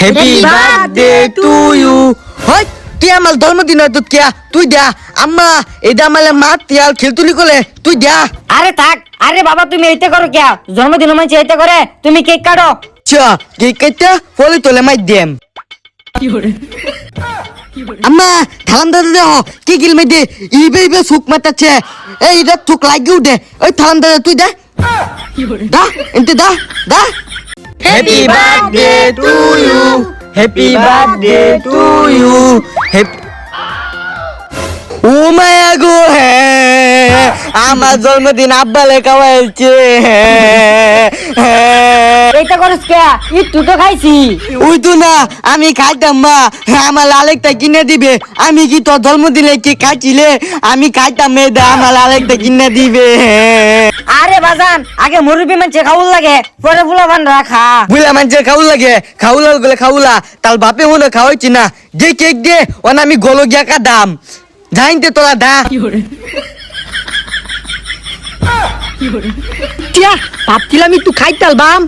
Happy birthday to you হয় তুই আমার জন্মদিন হয় তুই তুই দা আম্মা এটা আমার মা তিয়াল খেলতুলি করে তুই দা আরে থাক। আরে বাবা তুমি এইতে করো কিয়া জন্মদিন মানে এইতে করে। তুমি কেক কাটো। চ কেক কাটটা ফলে তোলে মাই দেম আম্মা থালাম দাদা দেহ কি গিল মে দে? ইবে ইবে সুক মাতাচ্ছে। এই এটা থুক লাগি উঠে। ওই থালাম দাদা তুই দা। দা এনতে দা দা। Happy birthday to you happy birthday to you happy ও মায়া গো হ্যাঁ আমার জন্মদিন আব্বা লেখা হয়েছে হ্যাঁ। এইটা করস কিয়া ই তুই তো খাইছি। ওই তো না আমি খাইতাম মা। আমার আলেকটা কিনে দিবে। আমি কি তোর জন্মদিনে কি খাইছিলে আমি খাইতাম মেয়েদা আমার আলেকটা কিনে দিবে আরে বাজান আগে মুরুবি মানছে খাউল লাগে পরে বুলা বান রাখা। বুলা মানছে খাউল লাগে খাউলা গেলে খাউলা তাল বাপে মনে খাওয়াইছি না। যে কেক দে ওন আমি গলো গিয়া কা দাম। জাইনতে তোরা দা। ভাবছিলাম একটু খাইতাল বাম।